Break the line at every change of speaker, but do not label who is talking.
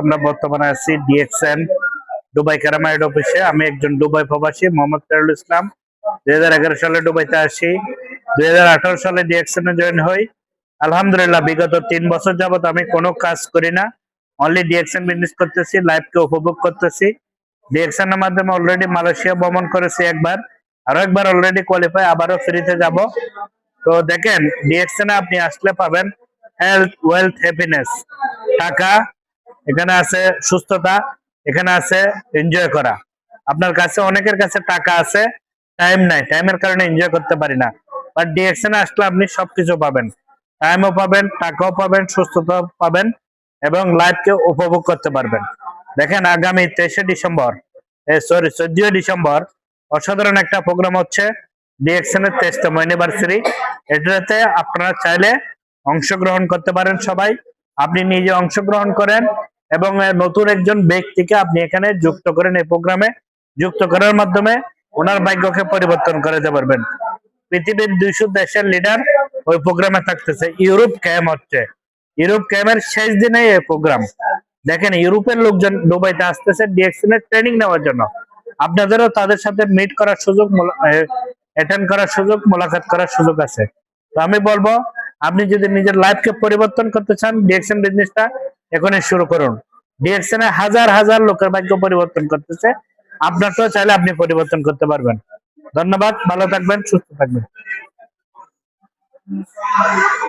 আমরা বর্তমানে আছি দুবাই অফিসে। আমি একজন ইসলাম। দুই হাজার এগারো সালে দুই সালে এ জয়েন হই। আলহামদুলিল্লাহ, বিগত তিন বছর যাবত আমি কোনো কাজ করি না। অনলি ডিএক্সএন বিজনেস করতেছি লাইফকে উপভোগ করতেছি। ডিএক্সএন এর মাধ্যমে অলরেডি মালয়েশিয়া ভ্রমণ করেছি একবার। আরও একবার অলরেডি কোয়ালিফাই আবারও ফ্রিতে যাব। তো দেখেন, ডিএক্সএন এ আপনি আসলে পাবেন হেলথ ওয়েলথ হ্যাপিনেস টাকা, এখানে আছে সুস্থতা, এখানে আছে এনজয় করা। আপনার কাছে, অনেকের কাছে টাকা আছে টাইম নাই। টাইমের কারণে এনজয় করতে পারি না। বাট ডিএক্সএন আসলে আপনি সবকিছু পাবেন। টাইমও পাবেন, টাকাও পাবেন, সুস্থতাও পাবেন, এবং লাইফকে উপভোগ করতে পারবেন। দেখেন, আগামী তেইশে ডিসেম্বর সরি চোদ্দই ডিসেম্বর, অসাধারণ একটা প্রোগ্রাম হচ্ছে ডিএক্সএন এর তেইশতম অ্যানিভার্সারি এটাতে আপনারা চাইলে অংশগ্রহণ করতে পারেন সবাই। আপনি নিজে অংশগ্রহণ করেন এবং নতুন একজন ব্যক্তিকে আপনি এখানে যুক্ত করেন এই প্রোগ্রামে। যুক্ত করার মাধ্যমে ওনার ভাগ্যকে পরিবর্তন করে দিতে পারবেন। পৃথিবীর দুইশো দেশের লিডার ওই প্রোগ্রামে থাকতেছে। ইউরোপ ক্যাম্প হচ্ছে। ইউরোপ ক্যাম্পের শেষ দিনে এই প্রোগ্রাম। দেখেন, ইউরোপের লোকজন দুবাইতে আসতেছে ডিএক্সএন এর ট্রেনিং নেওয়ার জন্য। আপনাদেরও তাদের সাথে মিট করার সুযোগ অ্যাটেন্ড করার সুযোগ, মোলাকাত করার সুযোগ আছে। তো আমি বলব আপনি যদি নিজের লাইফকে পরিবর্তন করতে চান ডিএক্সএন বিজনেসটা এখনই শুরু করুন। ডিএক্সএন এ হাজার হাজার লোকের ভাগ্য পরিবর্তন করতেছে। আপনার তো চাইলে আপনি পরিবর্তন করতে পারবেন। ধন্যবাদ, ভালো থাকবেন, সুস্থ থাকবেন।